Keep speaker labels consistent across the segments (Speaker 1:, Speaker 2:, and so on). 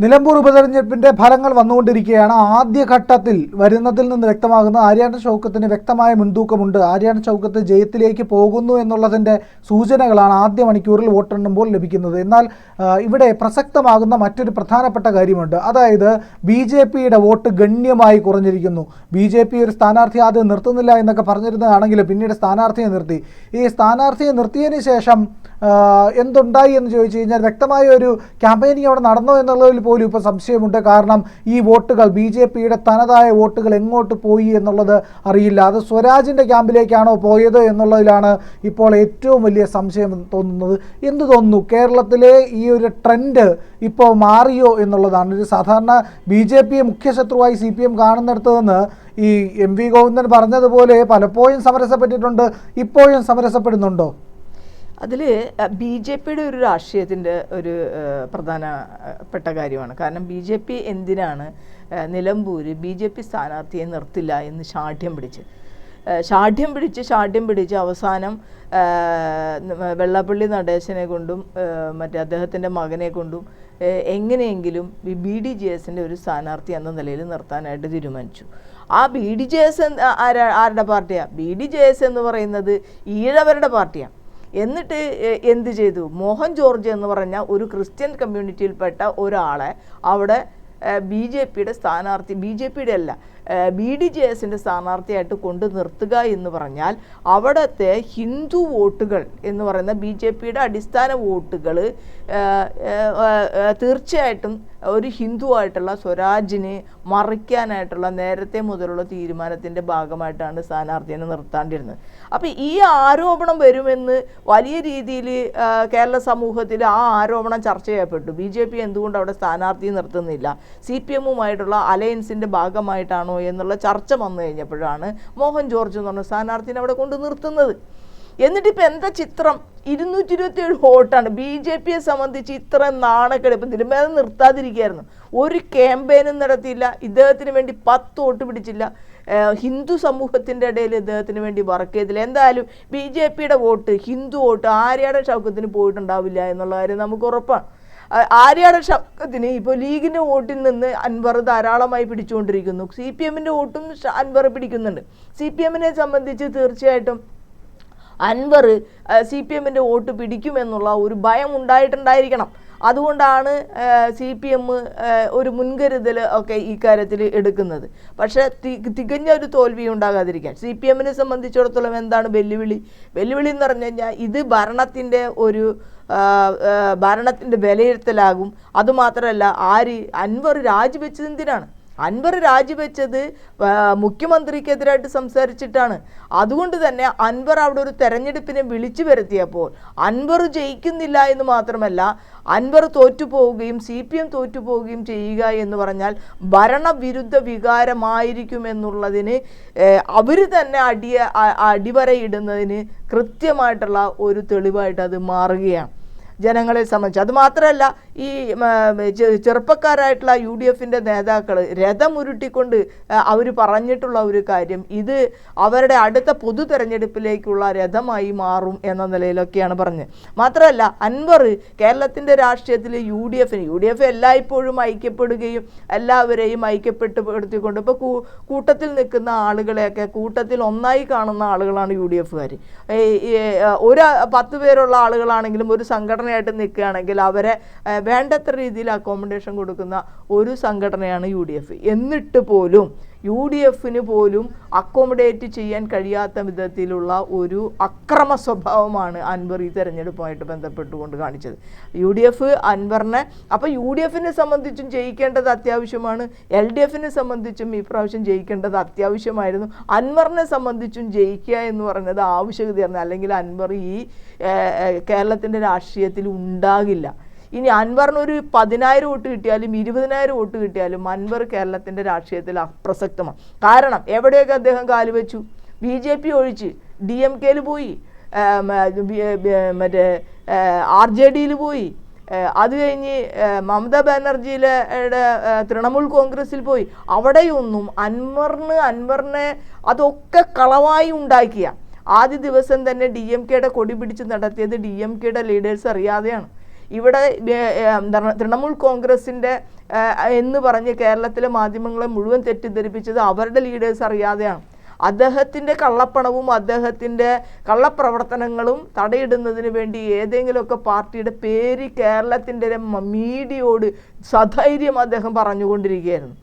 Speaker 1: നിലമ്പൂർ ഉപതെരഞ്ഞെടുപ്പിന്റെ ഫലങ്ങൾ വന്നുകൊണ്ടിരിക്കുകയാണ്. ആദ്യഘട്ടത്തിൽ വരുന്നതിൽ നിന്ന് വ്യക്തമാകുന്ന ആര്യാണ ചൗക്കത്തിന് വ്യക്തമായ മുൻതൂക്കമുണ്ട്. ആര്യാണ ചൗക്കത്ത് ജയത്തിലേക്ക് പോകുന്നു എന്നുള്ളതിന്റെ സൂചനകളാണ് ആദ്യ മണിക്കൂറിൽ വോട്ടെണ്ണുമ്പോൾ ലഭിക്കുന്നത്. എന്നാൽ ഇവിടെ പ്രസക്തമാകുന്ന മറ്റൊരു പ്രധാനപ്പെട്ട കാര്യമുണ്ട്. അതായത് ബി ജെ പിയുടെ വോട്ട് ഗണ്യമായി കുറഞ്ഞിരിക്കുന്നു. ബി ജെ പി ഒരു സ്ഥാനാർത്ഥി ആദ്യം നിർത്തുന്നില്ല എന്നൊക്കെ പറഞ്ഞിരുന്നതാണെങ്കിലും പിന്നീട് സ്ഥാനാർത്ഥിയെ നിർത്തി. ഈ സ്ഥാനാർത്ഥിയെ നിർത്തിയതിന് ശേഷം എന്തുണ്ടായി എന്ന് ചോദിച്ചു കഴിഞ്ഞാൽ വ്യക്തമായ ഒരു ക്യാമ്പയിനിങ് അവിടെ നടന്നോ എന്നുള്ളതിൽ പോലും ഇപ്പോൾ സംശയമുണ്ട്. കാരണം ഈ വോട്ടുകൾ ബി ജെ പിയുടെ തനതായ വോട്ടുകൾ എങ്ങോട്ട് പോയി എന്നുള്ളത് അറിയില്ല. അത് സ്വരാജിന്റെ ക്യാമ്പിലേക്കാണോ പോയത് എന്നുള്ളതിലാണ് ഇപ്പോൾ ഏറ്റവും വലിയ സംശയം തോന്നുന്നത്. എന്ത് തോന്നുന്നു? കേരളത്തിലെ ഈ ഒരു ട്രെൻഡ് ഇപ്പോൾ മാറിയോ എന്നുള്ളതാണ്. ഒരു സാധാരണ ബി ജെ പിയെ മുഖ്യശത്രുവായി സി പി എം കാണുന്നിടത്ത് നിന്ന് ഈ എം വി ഗോവിന്ദൻ പറഞ്ഞതുപോലെ പലപ്പോഴും സമരസപ്പെട്ടിട്ടുണ്ട് ഇപ്പോഴും സമരസപ്പെടുന്നുണ്ടോ?
Speaker 2: അതിൽ ബി ജെ പിയുടെ ഒരു രാഷ്ട്രീയത്തിന്റെ ഒരു പ്രധാനപ്പെട്ട കാര്യമാണ്. കാരണം ബി ജെ പി എന്തിനാണ് നിലമ്പൂർ ബി ജെ പി സ്ഥാനാർത്ഥിയെ നിർത്തില്ല എന്ന് ഷാഠ്യം പിടിച്ച്? ഷാഠ്യം പിടിച്ച് ഷാഠ്യം പിടിച്ച് അവസാനം വെള്ളപ്പള്ളി നടേശനെ കൊണ്ടും മറ്റേ അദ്ദേഹത്തിന്റെ മകനെ കൊണ്ടും എങ്ങനെയെങ്കിലും ബി ഡി ജെ എസിന്റെ ഒരു സ്ഥാനാർത്ഥി എന്ന നിലയിൽ നിർത്താനായിട്ട് തീരുമാനിച്ചു. ആ ബി ഡി ജെ എസ് ആരാ ആരുടെ പാർട്ടിയാണ് ബി ഡി ജെ എസ് എന്ന് പറയുന്നത് ഈഴവരുടെ പാർട്ടിയാണ് എന്നിട്ട് എന്ത് ചെയ്തു? മോഹൻ ജോർജ് എന്ന് പറഞ്ഞ ഒരു ക്രിസ്ത്യൻ കമ്മ്യൂണിറ്റിയിൽപ്പെട്ട ഒരാളെ അവിടെ ബി ജെ പിയുടെ സ്ഥാനാർത്ഥി ബി ജെ പിയുടെ അല്ല ബി ഡി ജെ എസിന്റെ സ്ഥാനാർത്ഥിയായിട്ട് കൊണ്ടു നിർത്തുക എന്ന് പറഞ്ഞാൽ അവിടുത്തെ ഹിന്ദു വോട്ടുകൾ എന്ന് പറയുന്ന ബി ജെ പിയുടെ അടിസ്ഥാന വോട്ടുകൾ തീർച്ചയായിട്ടും ഒരു ഹിന്ദു ആയിട്ടുള്ള സ്വരാജിനെ മറിക്കാനായിട്ടുള്ള നേരത്തെ മുതലുള്ള തീരുമാനത്തിന്റെ ഭാഗമായിട്ടാണ് സ്ഥാനാർത്ഥിയെ നിർത്താണ്ടിരുന്നത്. അപ്പോൾ ഈ ആരോപണം വരുമെന്ന് വലിയ രീതിയിൽ കേരള സമൂഹത്തിൽ ആ ആരോപണം ചർച്ച ചെയ്യപ്പെട്ടു. ബി ജെ പി എന്തുകൊണ്ട് അവിടെ സ്ഥാനാർത്ഥിയെ നിർത്തുന്നില്ല? സി പി എമ്മുമായിട്ടുള്ള അലയൻസിന്റെ ഭാഗമായിട്ടാണോ എന്നുള്ള ചർച്ച വന്നു കഴിഞ്ഞപ്പോഴാണ് മോഹൻ ജോർജ് എന്ന് പറഞ്ഞ സ്ഥാനാർത്ഥിനെ അവിടെ കൊണ്ട് നിർത്തുന്നത്. എന്നിട്ട് ഇപ്പം എന്താ ചിത്രം? ഇരുന്നൂറ്റി ഇരുപത്തി ഏഴ് വോട്ടാണ്. ബി ജെ പിയെ സംബന്ധിച്ച് ഇത്ര നാണക്കെടുപ്പ് തിരുമേത നിർത്താതിരിക്കുകയായിരുന്നു. ഒരു ക്യാമ്പയിനും നടത്തിയില്ല. ഇദ്ദേഹത്തിന് വേണ്ടി പത്ത് വോട്ട് പിടിച്ചില്ല. ഹിന്ദു സമൂഹത്തിന്റെ ഇടയിൽ ഇദ്ദേഹത്തിന് വേണ്ടി വർക്ക് ചെയ്തില്ല. എന്തായാലും ബി ജെ പിയുടെ വോട്ട് ഹിന്ദു വോട്ട് ആര്യാടെ ശൗക്കത്തിന് പോയിട്ടുണ്ടാവില്ല എന്നുള്ള കാര്യം നമുക്ക് ഉറപ്പാണ്. ആര്യാടൻ ആര്യാടെ ഷൗക്കത്തിന് ഇപ്പോൾ ലീഗിന്റെ വോട്ടിൽ നിന്ന് അൻവർ ധാരാളമായി പിടിച്ചുകൊണ്ടിരിക്കുന്നു. സി പി എമ്മിന്റെ വോട്ടും അൻവർ പിടിക്കുന്നുണ്ട്. സി പി എമ്മിനെ സംബന്ധിച്ച് തീർച്ചയായിട്ടും അൻവർ സി പി എമ്മിന്റെ വോട്ട് പിടിക്കുമെന്നുള്ള ഒരു ഭയം ഉണ്ടായിട്ടുണ്ടായിരിക്കണം. അതുകൊണ്ടാണ് സി പി എം ഒരു മുൻകരുതൽ ഒക്കെ ഈ കാര്യത്തിൽ എടുക്കുന്നത്. പക്ഷേ തികഞ്ഞ ഒരു തോൽവി ഉണ്ടാകാതിരിക്കാൻ. സി പി എമ്മിനെ സംബന്ധിച്ചിടത്തോളം എന്താണ് വെല്ലുവിളി? വെല്ലുവിളി എന്ന് പറഞ്ഞു കഴിഞ്ഞാൽ ഇത് ഭരണത്തിന്റെ ഒരു ഭരണത്തിന്റെ വിലയിരുത്തലാകും. അതുമാത്രമല്ല ആര് അൻവർ രാജിവെച്ചത് എന്തിനാണ്? അൻവർ രാജിവെച്ചത് മുഖ്യമന്ത്രിക്കെതിരായിട്ട് സംസാരിച്ചിട്ടാണ്. അതുകൊണ്ട് തന്നെ അൻവർ അവിടെ ഒരു തെരഞ്ഞെടുപ്പിനെ വിളിച്ചു വരുത്തിയപ്പോൾ അൻവർ ജയിക്കുന്നില്ല എന്ന് മാത്രമല്ല അൻവർ തോറ്റുപോവുകയും സി പി എം തോറ്റുപോവുകയും ചെയ്യുക എന്ന് പറഞ്ഞാൽ ഭരണവിരുദ്ധ വികാരമായിരിക്കും എന്നുള്ളതിന് അവർ തന്നെ അടിയ അടിവരയിടുന്നതിന് കൃത്യമായിട്ടുള്ള ഒരു തെളിവായിട്ട് അത് മാറുകയാണ്. ജനങ്ങളെ സംബന്ധിച്ച്. അതുമാത്രമല്ല ഈ ചെറുപ്പക്കാരായിട്ടുള്ള യു ഡി എഫിന്റെ നേതാക്കൾ രഥം ഉരുട്ടിക്കൊണ്ട് അവർ പറഞ്ഞിട്ടുള്ള ഒരു കാര്യം ഇത് അവരുടെ അടുത്ത പൊതു തെരഞ്ഞെടുപ്പിലേക്കുള്ള രഥമായി മാറും എന്ന നിലയിലൊക്കെയാണ് പറഞ്ഞത് മാത്രമല്ല അൻവർ കേരളത്തിന്റെ രാഷ്ട്രീയത്തിൽ യു ഡി എഫിന് യു ഡി എഫ് എല്ലായ്പ്പോഴും ഐക്യപ്പെടുകയും എല്ലാവരെയും ഐക്യപ്പെട്ടുപെടുത്തിക്കൊണ്ട് ഇപ്പോൾ കൂട്ടത്തിൽ നിൽക്കുന്ന ആളുകളെയൊക്കെ കൂട്ടത്തിൽ ഒന്നായി കാണുന്ന ആളുകളാണ് യു ഡി എഫുകാർ ഒരു പത്ത് പേരുള്ള ആളുകളാണെങ്കിലും ഒരു സംഘടനയായിട്ട് നിൽക്കുകയാണെങ്കിൽ അവരെ വേണ്ടത്ര രീതിയിൽ അക്കോമഡേഷൻ കൊടുക്കുന്ന ഒരു സംഘടനയാണ് യു ഡി എഫ്. എന്നിട്ട് പോലും യു ഡി എഫിന് പോലും അക്കോമഡേറ്റ് ചെയ്യാൻ കഴിയാത്ത വിധത്തിലുള്ള ഒരു അക്രമ സ്വഭാവമാണ് അൻവർ ഈ തെരഞ്ഞെടുപ്പുമായിട്ട് ബന്ധപ്പെട്ടുകൊണ്ട് കാണിച്ചത്. യു ഡി എഫ് അൻവറിനെ അപ്പോൾ യു ഡി എഫിനെ സംബന്ധിച്ചും ജയിക്കേണ്ടത് അത്യാവശ്യമാണ് എൽ ഡി എഫിനെ സംബന്ധിച്ചും ഈ പ്രാവശ്യം ജയിക്കേണ്ടത് അത്യാവശ്യമായിരുന്നു. അൻവറിനെ സംബന്ധിച്ചും ജയിക്കുക എന്ന് പറയുന്നത് ആവശ്യകതയായിരുന്നു. അല്ലെങ്കിൽ അൻവർ ഈ കേരളത്തിന്റെ രാഷ്ട്രീയത്തിൽ ഉണ്ടാകില്ല. ഇനി അൻവറിന് ഒരു പതിനായിരം വോട്ട് കിട്ടിയാലും ഇരുപതിനായിരം വോട്ട് കിട്ടിയാലും അൻവർ കേരളത്തിന്റെ രാഷ്ട്രീയത്തിൽ അപ്രസക്തമാണ്. കാരണം എവിടെയൊക്കെ അദ്ദേഹം കാലുവെച്ചു? ബി ജെ പി ഒഴിച്ച് ഡി എം കെയിൽ പോയി മറ്റേ ആർ ജെ ഡിയിൽ പോയി അത് കഴിഞ്ഞ് മമതാ ബാനർജിയിലെ തൃണമൂൽ കോൺഗ്രസിൽ പോയി. അവിടെയൊന്നും അൻവറിന് അൻവറിനെ അതൊക്കെ കളവായി ഉണ്ടാക്കിയ. ആദ്യ ദിവസം തന്നെ ഡി എം കെയുടെ കൊടി പിടിച്ച് നടത്തിയത് ഡി എം കെയുടെ ലീഡേഴ്സ് അറിയാതെയാണ്. ഇവിടെ തൃണമൂൽ കോൺഗ്രസിന്റെ എന്ന് പറഞ്ഞ് കേരളത്തിലെ മാധ്യമങ്ങളെ മുഴുവൻ തെറ്റിദ്ധരിപ്പിച്ചത് അവരുടെ ലീഡേഴ്സ് അറിയാതെയാണ്. അദ്ദേഹത്തിന്റെ കള്ളപ്പണവും അദ്ദേഹത്തിന്റെ കള്ളപ്രവർത്തനങ്ങളും തടയിടുന്നതിന് വേണ്ടി ഏതെങ്കിലുമൊക്കെ പാർട്ടിയുടെ പേര് കേരളത്തിന്റെ മീഡിയയോട് സധൈര്യം അദ്ദേഹം പറഞ്ഞുകൊണ്ടിരിക്കുകയായിരുന്നു.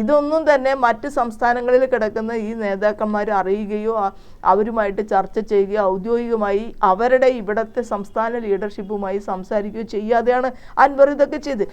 Speaker 2: ഇതൊന്നും തന്നെ മറ്റ് സംസ്ഥാനങ്ങളിൽ കിടക്കുന്ന ഈ നേതാക്കന്മാർ അറിയുകയോ അവരുമായിട്ട് ചർച്ച ചെയ്യുകയോ ഔദ്യോഗികമായി അവരുടെ ഇവിടത്തെ സംസ്ഥാന ലീഡർഷിപ്പുമായി സംസാരിക്കുകയോ ചെയ്യാതെയാണ് അൻവർ ഇതൊക്കെ ചെയ്ത്.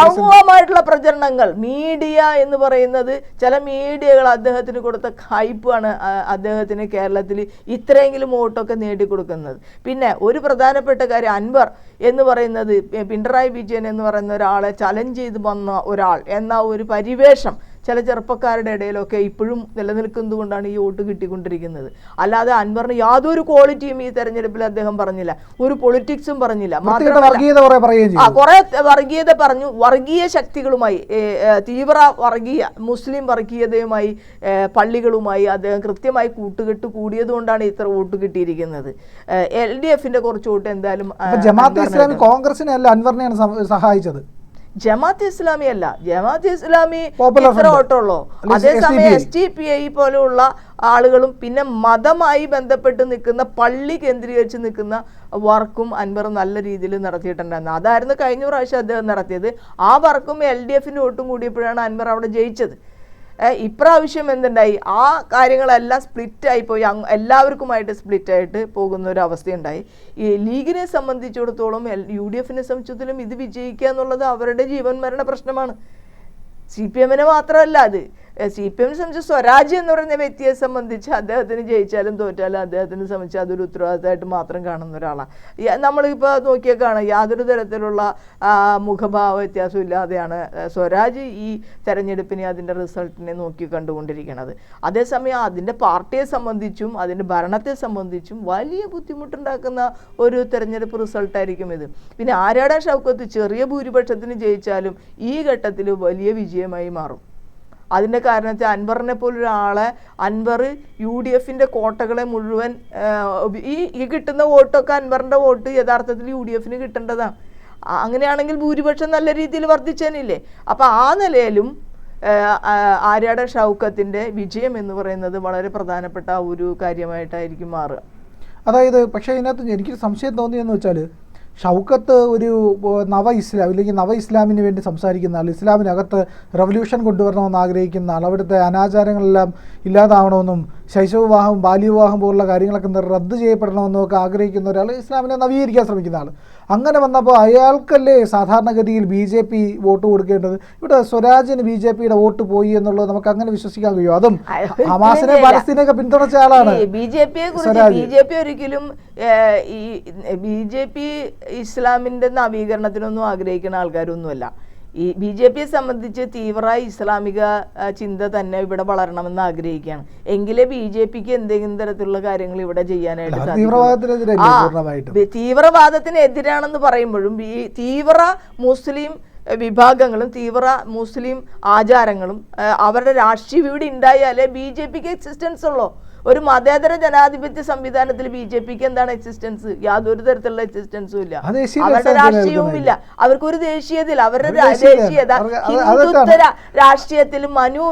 Speaker 2: അറിയാമായിട്ടുള്ള പ്രചരണങ്ങൾ. മീഡിയ എന്ന് പറയുന്നത് ചില മീഡിയകൾ അദ്ദേഹത്തിന് കൊടുത്ത ഹൈപ്പാണ് അദ്ദേഹത്തിന് കേരളത്തിൽ ഇത്രയെങ്കിലും വോട്ടൊക്കെ നേടിക്കൊടുക്കുന്നത്. പിന്നെ ഒരു പ്രധാനപ്പെട്ട കാര്യം അൻവർ എന്ന് പറയുന്നത് പിണറായി വിജയൻ എന്ന് പറയുന്ന ഒരാളെ ചലഞ്ച് ചെയ്ത് വന്ന ഒരാൾ എന്ന ഒരു പരിവേഷം ചില ചെറുപ്പക്കാരുടെ ഇടയിലൊക്കെ ഇപ്പോഴും നിലനിൽക്കുന്നതുകൊണ്ടാണ് ഈ വോട്ട് കിട്ടിക്കൊണ്ടിരിക്കുന്നത്. അല്ലാതെ അൻവറിന് യാതൊരു ക്വാളിറ്റിയും ഈ തെരഞ്ഞെടുപ്പിൽ അദ്ദേഹം പറഞ്ഞില്ല. ഒരു പൊളിറ്റിക്സും പറഞ്ഞില്ല. മാത്രമല്ല
Speaker 1: കുറെ
Speaker 2: വർഗീയത പറഞ്ഞു. വർഗീയ ശക്തികളുമായി തീവ്ര വർഗീയ മുസ്ലിം വർഗീയതയുമായി പള്ളികളുമായി അദ്ദേഹം കൃത്യമായി കൂട്ടുകെട്ട് കൂടിയതുകൊണ്ടാണ് ഇത്ര വോട്ട് കിട്ടിയിരിക്കുന്നത്. എൽ ഡി എഫിന്റെ കുറച്ച് വോട്ട് എന്തായാലും
Speaker 1: ജമാഅത്തെ ഇസ്ലാമി കോൺഗ്രസിനെ അല്ല അൻവറിനെയാണ് സഹായിച്ചത്.
Speaker 2: ജമാഅത്ത് ഇസ്ലാമി അല്ല. ജമാഅത്ത് ഇസ്ലാമി ഇത്ര
Speaker 1: അല്ല,
Speaker 2: അതേസമയം എസ് ടി പി ഐ പോലെയുള്ള ആളുകളും പിന്നെ മതമായി ബന്ധപ്പെട്ട് നിൽക്കുന്ന പള്ളി കേന്ദ്രീകരിച്ച് നിൽക്കുന്ന വർക്കും അൻവർ നല്ല രീതിയിൽ നടത്തിയിട്ടുണ്ടായിരുന്നു. അതായിരുന്നു കഴിഞ്ഞ പ്രാവശ്യം അദ്ദേഹം നടത്തിയത്. ആ വർക്കും എൽ ഡി എഫിന്റെ വോട്ടും കൂടിയപ്പോഴാണ് അൻവർ അവിടെ ജയിച്ചത്. ഇപ്രാവശ്യം എന്തുണ്ടായി? ആ കാര്യങ്ങളെല്ലാം സ്പ്ലിറ്റ് ആയിപ്പോയി പോയി എല്ലാവർക്കുമായിട്ട് സ്പ്ലിറ്റ് ആയിട്ട് പോകുന്ന ഒരു അവസ്ഥയുണ്ടായി ഈ ലീഗിനെ സംബന്ധിച്ചിടത്തോളം യു ഡി എഫിനെ സംബന്ധിച്ചിടത്തോളം ഇത് വിജയിക്കുക എന്നുള്ളത് അവരുടെ ജീവൻ മരണ പ്രശ്നമാണ്. സി പി എമ്മിനെ മാത്രമല്ല അത് സി പി എം സംബന്ധിച്ച് സ്വരാജ് എന്ന് പറയുന്ന വ്യക്തിയെ സംബന്ധിച്ച് അദ്ദേഹത്തിന് ജയിച്ചാലും തോറ്റാലും അദ്ദേഹത്തിനെ സംബന്ധിച്ച് അതൊരു ഉത്തരവാദിത്തമായിട്ട് മാത്രം കാണുന്ന ഒരാളാണ് നമ്മളിപ്പോൾ നോക്കിയാൽ കാണാം യാതൊരു തരത്തിലുള്ള മുഖഭാവ വ്യത്യാസം ഇല്ലാതെയാണ് സ്വരാജ് ഈ തെരഞ്ഞെടുപ്പിനെ അതിന്റെ റിസൾട്ടിനെ നോക്കി കണ്ടുകൊണ്ടിരിക്കുന്നത് അതേസമയം അതിന്റെ പാർട്ടിയെ സംബന്ധിച്ചും അതിന്റെ ഭരണത്തെ സംബന്ധിച്ചും വലിയ ബുദ്ധിമുട്ടുണ്ടാക്കുന്ന ഒരു തെരഞ്ഞെടുപ്പ് റിസൾട്ടായിരിക്കും ഇത്. പിന്നെ ആരാടാ ഷൗക്കത്ത് ചെറിയ ഭൂരിപക്ഷത്തിന് ജയിച്ചാലും ഈ ഘട്ടത്തിൽ വലിയ വിജയമായി മാറും. അതിന്റെ കാരണത്തിൽ അൻവറിനെ പോലൊരാളെ അൻവർ യു ഡി എഫിന്റെ കോട്ടകളെ മുഴുവൻ ഈ ഈ കിട്ടുന്ന വോട്ടൊക്കെ അൻവറിന്റെ വോട്ട് യഥാർത്ഥത്തിൽ യു ഡി എഫിന് കിട്ടേണ്ടതാണ്. അങ്ങനെയാണെങ്കിൽ ഭൂരിപക്ഷം നല്ല രീതിയിൽ വർദ്ധിച്ചേനില്ലേ? അപ്പോൾ ആ നിലയിലും ആര്യാട ഷൗക്കത്തിന്റെ വിജയം എന്ന് പറയുന്നത് വളരെ പ്രധാനപ്പെട്ട ഒരു കാര്യമായിട്ടായിരിക്കും മാറുക.
Speaker 1: അതായത് പക്ഷേ ഇതിനകത്ത് എനിക്കൊരു സംശയം തോന്നിയെന്ന് വെച്ചാൽ ഷൗക്കത്ത് ഒരു നവ ഇസ്ലാം അല്ലെങ്കിൽ നവ ഇസ്ലാമിന് വേണ്ടി സംസാരിക്കുന്ന ആൾ ഇസ്ലാമിനകത്ത് റവല്യൂഷൻ കൊണ്ടുവരണമെന്ന് ആഗ്രഹിക്കുന്ന ആൾ അവിടുത്തെ അനാചാരങ്ങളെല്ലാം ഇല്ലാതാവണമെന്നും ശൈശവവിവാഹം ബാല്യവിവാഹം പോലുള്ള കാര്യങ്ങളൊക്കെ റദ്ദ് ചെയ്യപ്പെടണമെന്നൊക്കെ ആഗ്രഹിക്കുന്ന ഒരാൾ ഇസ്ലാമിനെ നവീകരിക്കാൻ ശ്രമിക്കുന്ന ആൾ അങ്ങനെ വന്നപ്പോൾ അയാൾക്കല്ലേ സാധാരണഗതിയിൽ ബി ജെ പി വോട്ട് കൊടുക്കേണ്ടത് ഇവിടെ സ്വരാജിന് ബി ജെ പിയുടെ വോട്ട് പോയി എന്നുള്ളത് നമുക്ക് അങ്ങനെ വിശ്വസിക്കാൻ കഴിയും അതും ഹമാസിനെ
Speaker 2: ഇല്ല.
Speaker 1: പിന്തുണച്ച ആളാണ്
Speaker 2: ബി ജെ പിയെ കുറിച്ച്. ബി ജെ പി ഒരിക്കലും ഈ ബി ജെ പി ഇസ്ലാമിന്റെ നവീകരണത്തിനൊന്നും ആഗ്രഹിക്കുന്ന ആൾക്കാരൊന്നുമല്ല ഈ ബി ജെ പിയെ സംബന്ധിച്ച് തീവ്ര ഇസ്ലാമിക ചിന്ത തന്നെ ഇവിടെ വളരണമെന്ന് ആഗ്രഹിക്കുകയാണ് എങ്കിലേ ബി ജെ പിക്ക് എന്തെങ്കിലും തരത്തിലുള്ള കാര്യങ്ങൾ ഇവിടെ ചെയ്യാനായിട്ട്
Speaker 1: സാധിക്കും
Speaker 2: സാധിക്കുള്ളൂ.
Speaker 1: തീവ്രവാദത്തിനെതിരല്ലേ
Speaker 2: ആ, പൂർണമായിട്ടും? തീവ്രവാദത്തിന് എതിരാണെന്ന് പറയുമ്പോഴും ഈ തീവ്ര മുസ്ലിം വിഭാഗങ്ങളും തീവ്ര മുസ്ലിം ആചാരങ്ങളും അവരുടെ രാഷ്ട്രീയം ഇവിടെ ഉണ്ടായാലേ ബി ജെ പിക്ക് എക്സിസ്റ്റൻസ് ഉള്ളൂ ഒരു മതേതര ജനാധിപത്യ സംവിധാനത്തിൽ ബി ജെ പിക്ക് എന്താണ് എക്സിസ്റ്റൻസ് യാതൊരു തരത്തിലുള്ള എക്സിസ്റ്റൻസും ഇല്ല. അവരുടെ രാഷ്ട്രീയവും ഇല്ല അവർക്ക് ഒരു ദേശീയതയില്ല. അവരുടെ
Speaker 1: ദേശീയത.
Speaker 2: ഹിന്ദുത്വ രാഷ്ട്രീയത്തിൽ മനു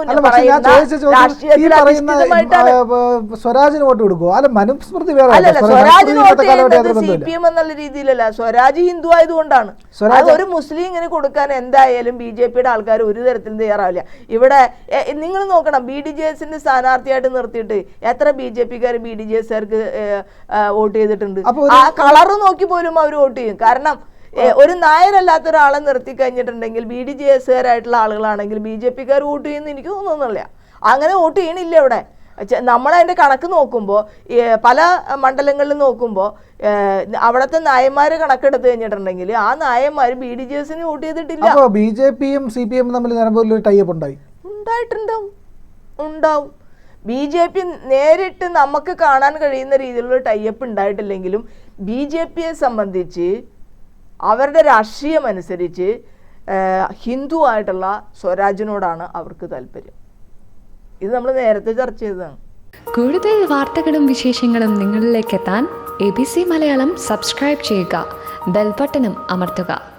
Speaker 1: സ്വരാജിന് വോട്ട് കൊടുക്കുമോ അല്ല മനുസ്മൃതി വേറെ
Speaker 2: അല്ലല്ല സ്വരാജിന് വോട്ട് ചെയ്യുന്നത് സി പി എം എന്നുള്ള രീതിയിലല്ല. സ്വരാജ് ഹിന്ദു ആയതുകൊണ്ടാണ്. ഒരു മുസ്ലിങ്ങിന് കൊടുക്കാൻ എന്തായാലും ബി ജെ പിയുടെ ആൾക്കാർ ഒരു തരത്തിലും തയ്യാറാവില്ല. ഇവിടെ നിങ്ങൾ നോക്കണം. ബി ഡി ജെ എസിന്റെ സ്ഥാനാർത്ഥിയായിട്ട് നിർത്തിയിട്ട് എത്ര ബി ജെ പിക്കാർ ബി ഡി ജെ എസ്കാർക്ക് വോട്ട് ചെയ്തിട്ടുണ്ട്. ആ കളർ നോക്കി പോലും അവർ വോട്ട് ചെയ്യും. കാരണം ഒരു നായരല്ലാത്ത ഒരാളെ നിർത്തി കഴിഞ്ഞിട്ടുണ്ടെങ്കിൽ ബി ഡി ജെ എസ്കാരായിട്ടുള്ള ആളുകളാണെങ്കിൽ ബി ജെ പിക്കാർ വോട്ട് ചെയ്യുന്ന എനിക്ക് തോന്നുന്നില്ല. അങ്ങനെ വോട്ട് ചെയ്യണില്ല ഇവിടെ നമ്മളതിന്റെ നമ്മളതിന്റെ കണക്ക് നോക്കുമ്പോൾ പല മണ്ഡലങ്ങളിൽ നോക്കുമ്പോൾ അവിടുത്തെ നായന്മാർ കണക്കെടുത്ത് കഴിഞ്ഞിട്ടുണ്ടെങ്കിൽ ആ നായന്മാർ ബി ഡി ജെ എസിന് വോട്ട് ചെയ്തിട്ടില്ല.
Speaker 1: ബി ജെ പിയും സി പി എമ്മും തമ്മിൽ നിലവിൽ ഒരു ടൈപ്പ് ഉണ്ടായി?
Speaker 2: ഉണ്ടായിട്ടുണ്ടാവും ഉണ്ടാവും. ബി ജെ പി നേരിട്ട് നമുക്ക് കാണാൻ കഴിയുന്ന രീതിയിലുള്ള ടൈപ്പ് ഉണ്ടായിട്ടില്ലെങ്കിലും ബി ജെ പിയെ സംബന്ധിച്ച് അവരുടെ രാഷ്ട്രീയം അനുസരിച്ച് ഹിന്ദു ആയിട്ടുള്ള സ്വരാജിനോടാണ് അവർക്ക് താല്പര്യം. ഇത് നമ്മൾ നേരത്തെ ചർച്ച ചെയ്തതാണ്.
Speaker 3: കൂടുതൽ വാർത്തകളും വിശേഷങ്ങളും നിങ്ങളിലേക്ക് എത്താൻ A B C Malayalam subscribe ചെയ്യുക ബെൽബട്ടനും അമർത്തുക.